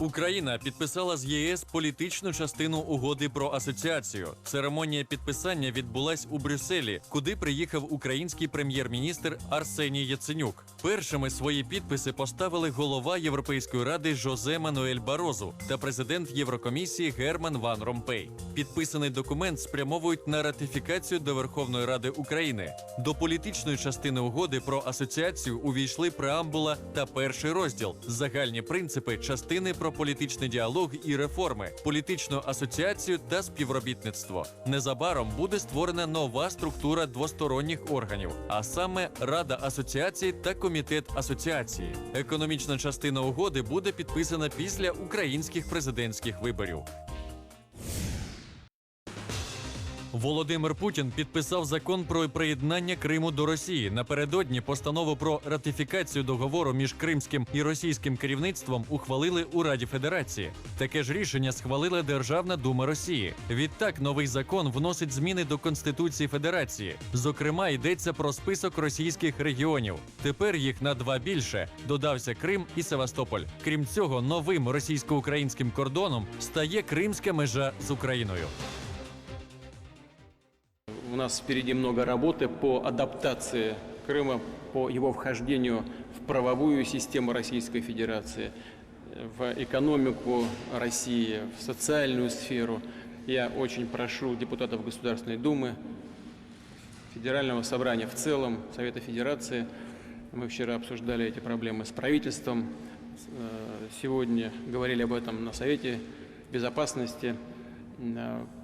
Україна підписала з ЄС політичну частину угоди про асоціацію. Церемонія підписання відбулась у Брюсселі, куди приїхав український прем'єр-міністр Арсеній Яценюк. Першими свої підписи поставили голова Європейської ради Жозе Мануель Барозу та президент Єврокомісії Герман Ван Ромпей. Підписаний документ спрямовують на ратифікацію до Верховної Ради України. До політичної частини угоди про асоціацію увійшли преамбула та перший розділ загальні принципи частини про політичний діалог і реформи, політичну асоціацію та співробітництво. Незабаром буде створена нова структура двосторонніх органів, а саме Рада асоціації та Комітет асоціації. Економічна частина угоди буде підписана після українських президентських виборів. Володимир Путін підписав закон про приєднання Криму до Росії. Напередодні постанову про ратифікацію договору між кримським і російським керівництвом ухвалили у Раді Федерації. Таке ж рішення схвалила Державна дума Росії. Відтак новий закон вносить зміни до Конституції Федерації. Зокрема, йдеться про список російських регіонів. Тепер їх на два більше. Додався Крим і Севастополь. Крім цього, новим російсько-українським кордоном стає кримська межа з Україною. Нас впереди много работы по адаптации Крыма, по его вхождению в правовую систему Российской Федерации, в экономику России, в социальную сферу. Я очень прошу депутатов Государственной Думы, Федерального собрания в целом, Совета Федерации. Мы вчера обсуждали эти проблемы с правительством. Э, Сегодня говорили об этом на Совете Безопасности.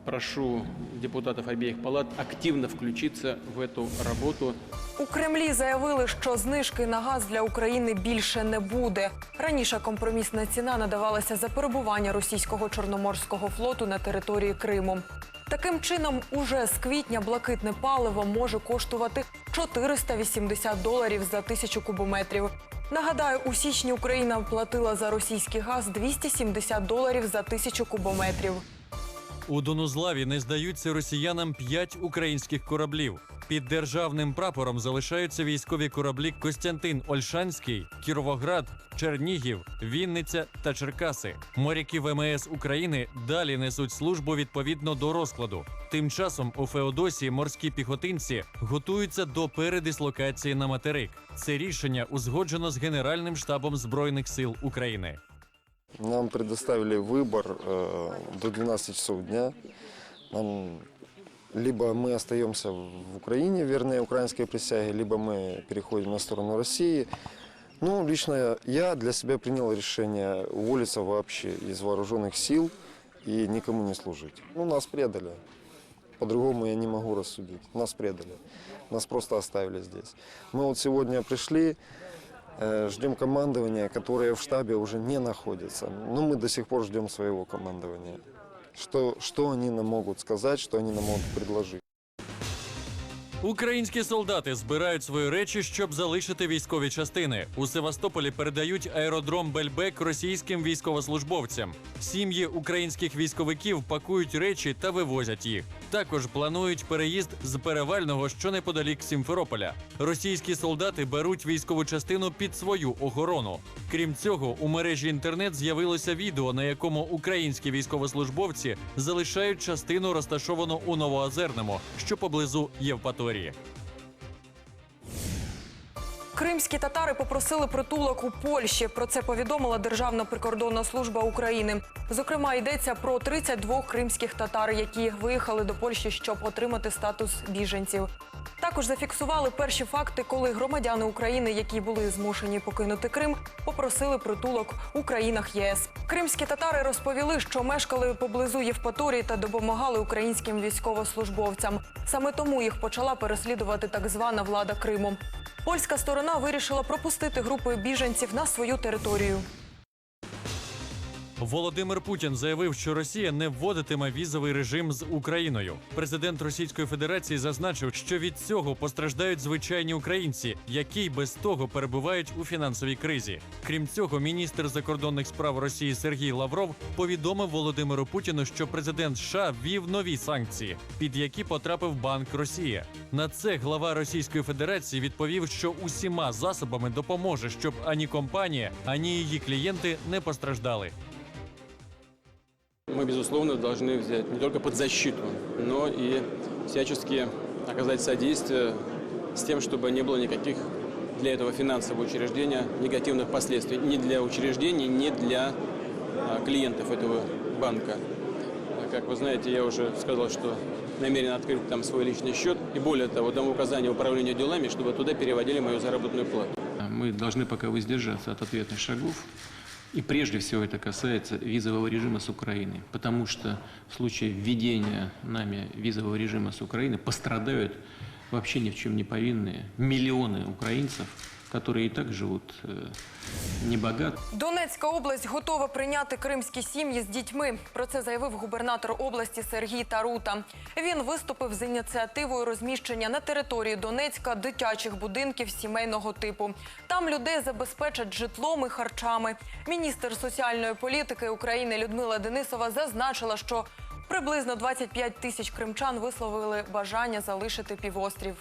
Прошу депутатов обеих палат активно включиться в эту работу. У Кремлі заявили, що знижки на газ для України більше не буде. Раніше компромісна ціна надавалася за перебування російського чорноморського флоту на території Криму. Таким чином, уже з квітня блакитне паливо може коштувати 480 доларів за тисячу кубометрів. Нагадаю, у січні Україна платила за російський газ 270 доларів за тисячу кубометрів. У Донузлаві не здаються росіянам п'ять українських кораблів. Під державним прапором залишаються військові кораблі Костянтин Ольшанський, Кіровоград, Чернігів, Вінниця та Черкаси. Моряки ВМС України далі несуть службу відповідно до розкладу. Тим часом у Феодосії морські піхотинці готуються до передислокації на материк. Це рішення узгоджено з Генеральним штабом збройних сил України. Нам предоставили выбор э, до 12 часов дня. Нам либо мы остаемся в Украине, верные украинской присяге, либо мы переходим на сторону России. Ну, лично я для себя принял решение уволиться вообще из вооруженных сил и никому не служить. Ну, нас предали. По-другому я не могу рассудить. Нас предали. Нас просто оставили здесь. Мы вот сегодня пришли, Э, Ждем командования, которое в штабе уже не находится. Но мы до сих пор ждем своего командования. Что, что они нам могут сказать, что они нам могут предложить. Українські солдати збирають свої речі, щоб залишити військові частини. У Севастополі передають аеродром Бельбек російським військовослужбовцям. Сім'ї українських військовиків пакують речі та вивозять їх. Також планують переїзд з перевального, що неподалік Сімферополя. Російські солдати беруть військову частину під свою охорону. Крім цього, у мережі інтернет з'явилося відео, на якому українські військовослужбовці залишають частину розташовану у Новоозерному, що поблизу Євпаторії. Кримські татари попросили притулок у Польщі. Про це повідомила Державна прикордонна служба України. Зокрема, йдеться про 32 кримських татар, які виїхали до Польщі, щоб отримати статус біженців. Також зафіксували перші факти, коли громадяни України, які були змушені покинути Крим, попросили притулок у країнах ЄС. Кримські татари розповіли, що мешкали поблизу Євпаторії та допомагали українським військовослужбовцям. Саме тому їх почала переслідувати так звана влада Криму. Польська сторона вирішила пропустити групи біженців на свою територію. Володимир Путін заявив, що Росія не вводитиме візовий режим з Україною. Президент Російської Федерації зазначив, що від цього постраждають звичайні українці, які й без того перебувають у фінансовій кризі. Крім цього, міністр закордонних справ Росії Сергій Лавров повідомив Володимиру Путіну, що президент США ввів нові санкції, під які потрапив Банк Росія. На це глава Російської Федерації відповів, що усіма засобами допоможе, щоб ані компанія, ані її клієнти не постраждали. Мы, безусловно, должны взять не только под защиту, но и всячески оказать содействие с тем, чтобы не было никаких для этого финансового учреждения негативных последствий ни для учреждений, ни для а, клиентов этого банка. А, Как вы знаете, я уже сказал, что намерен открыть там свой личный счет. И более того, дам указание управлению делами, чтобы туда переводили мою заработную плату. Мы должны пока воздержаться от ответных шагов. И прежде всего это касается визового режима с Украиной. Потому что в случае введения нами визового режима с Украины пострадают вообще ни в чем не повинные миллионы украинцев, которые и так живут э, небогато. Донецька область готова прийняти кримські сім'ї з дітьми. Про це заявив губернатор області Сергій Тарута. Він виступив з ініціативою розміщення на території Донецька дитячих будинків сімейного типу. Там людей забезпечать житлом і харчами. Міністр соціальної політики України Людмила Денисова зазначила, що приблизно 25 тисяч кримчан висловили бажання залишити півострів.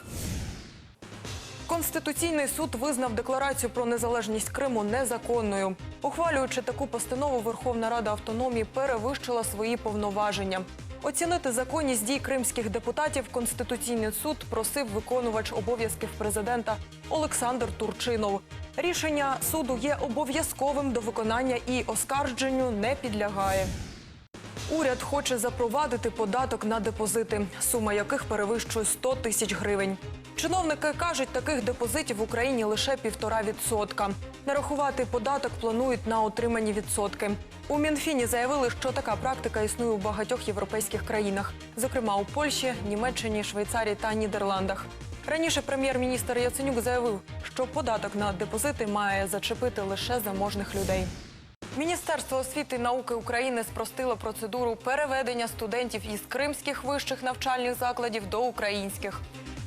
Конституційний суд визнав декларацію про незалежність Криму незаконною. Ухвалюючи таку постанову, Верховна Рада автономії перевищила свої повноваження. Оцінити законність дій кримських депутатів Конституційний суд просив виконувач обов'язків президента Олександр Турчинов. Рішення суду є обов'язковим до виконання і оскарженню не підлягає. Уряд хоче запровадити податок на депозити, сума яких перевищує 100 тисяч гривень. Чиновники кажуть, таких депозитів в Україні лише півтора відсотка. Нарахувати податок планують на отримані відсотки. У Мінфіні заявили, що така практика існує у багатьох європейських країнах, зокрема у Польщі, Німеччині, Швейцарії та Нідерландах. Раніше прем'єр-міністр Яценюк заявив, що податок на депозити має зачепити лише заможних людей. Міністерство освіти і науки України спростило процедуру переведення студентів із кримських вищих навчальних закладів до українських.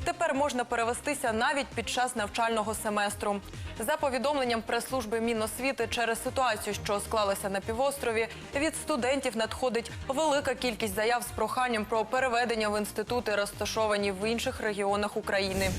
Тепер можна перевестися навіть під час навчального семестру. За повідомленням прес-служби Міносвіти, через ситуацію, що склалася на півострові, від студентів надходить велика кількість заяв з проханням про переведення в інститути, розташовані в інших регіонах України.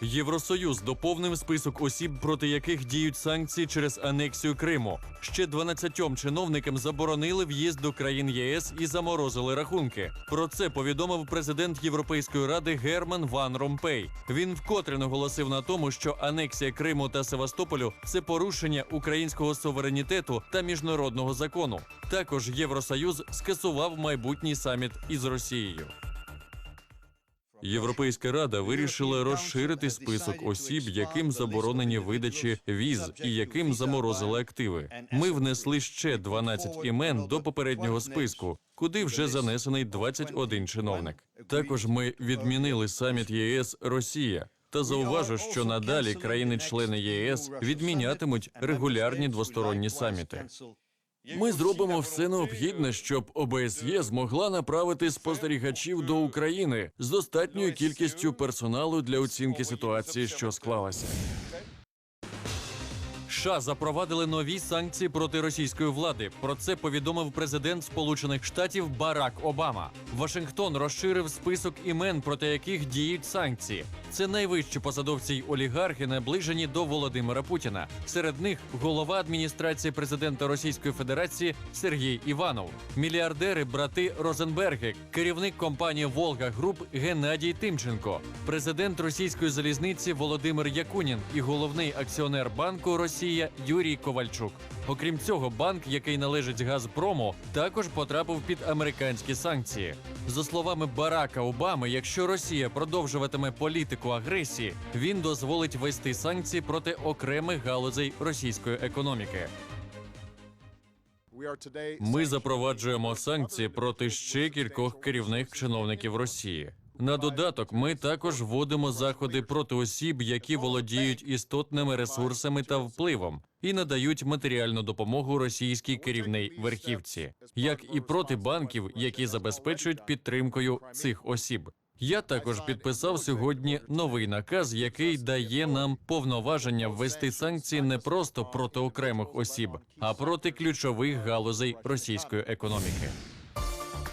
Євросоюз доповнив список осіб, проти яких діють санкції через анексію Криму. Ще 12 чиновникам заборонили в'їзд до країн ЄС і заморозили рахунки. Про це повідомив президент Європейської ради Герман Ван Ромпей. Він вкотре наголосив на тому, що анексія Криму та Севастополю це порушення українського суверенітету та міжнародного закону. Також Євросоюз скасував майбутній саміт із Росією. Європейська рада вирішила розширити список осіб, яким заборонені видачі віз і яким заморозили активи. Ми внесли ще 12 імен до попереднього списку, куди вже занесений 21 чиновник. Також ми відмінили саміт ЄС Росія. Та зауважу, що надалі країни-члени ЄС відмінятимуть регулярні двосторонні саміти. Ми зробимо все необхідне, щоб ОБСЄ змогла направити спостерігачів до України з достатньою кількістю персоналу для оцінки ситуації, що склалася. США запровадили нові санкції проти російської влади. Про це повідомив президент Сполучених Штатів Барак Обама. Вашингтон розширив список імен, проти яких діють санкції. Це найвищі посадовці й олігархи, наближені до Володимира Путіна. Серед них голова адміністрації президента Російської Федерації Сергій Іванов, мільярдери брати Розенберги, керівник компанії Волга Груп Геннадій Тимченко, президент російської залізниці Володимир Якунін і головний акціонер банку Росія Юрій Ковальчук. Окрім цього, банк, який належить Газпрому, також потрапив під американські санкції. За словами Барака Обами, якщо Росія продовжуватиме політику агресії, він дозволить вести санкції проти окремих галузей російської економіки. Ми запроваджуємо санкції проти ще кількох керівних чиновників Росії. На додаток, ми також вводимо заходи проти осіб, які володіють істотними ресурсами та впливом, і надають матеріальну допомогу російській керівній верхівці, як і проти банків, які забезпечують підтримкою цих осіб. Я також підписав сьогодні новий наказ, який дає нам повноваження ввести санкції не просто проти окремих осіб, а проти ключових галузей російської економіки.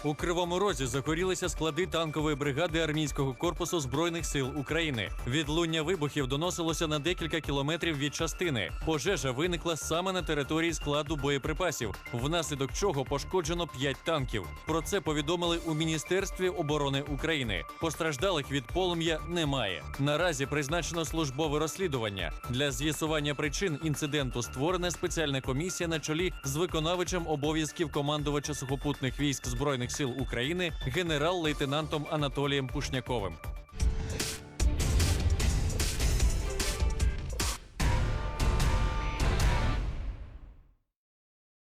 У Кривому Розі загорілися склади танкової бригади армійського корпусу збройних сил України. Відлуння вибухів доносилося на декілька кілометрів від частини. Пожежа виникла саме на території складу боєприпасів, внаслідок чого пошкоджено 5 танків. Про це повідомили у Міністерстві оборони України. Постраждалих від полум'я немає. Наразі призначено службове розслідування. Для з'ясування причин інциденту створена спеціальна комісія на чолі з виконавичем обов'язків командувача сухопутних військ збройних сил України генерал-лейтенантом Анатолієм Пушняковим.